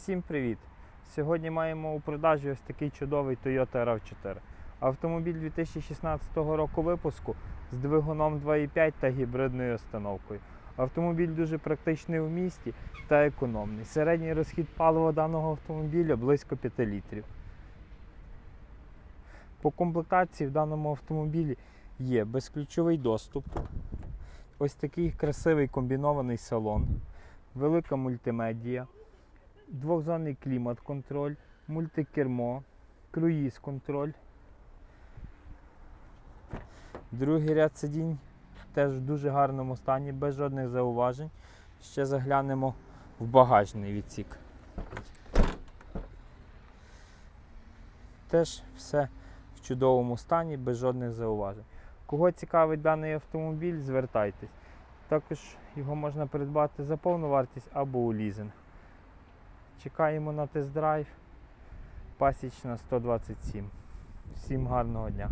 Всім привіт! Сьогодні маємо у продажі ось такий чудовий Toyota RAV4. Автомобіль 2016 року випуску з двигуном 2.5 та гібридною установкою. Автомобіль дуже практичний у місті та економний. Середній розхід палива даного автомобіля близько 5 літрів. По комплектації в даному автомобілі є безключовий доступ, ось такий красивий комбінований салон, велика мультимедія, двохзонний клімат-контроль, мультикермо, круїз-контроль. Другий ряд сидінь теж в дуже гарному стані, без жодних зауважень. Ще заглянемо в багажний відсік. Теж все в чудовому стані, без жодних зауважень. Кого цікавить даний автомобіль, звертайтесь. Також його можна придбати за повну вартість або у лізинг. Чекаємо на тест-драйв. Пасічна 127. Всім гарного дня!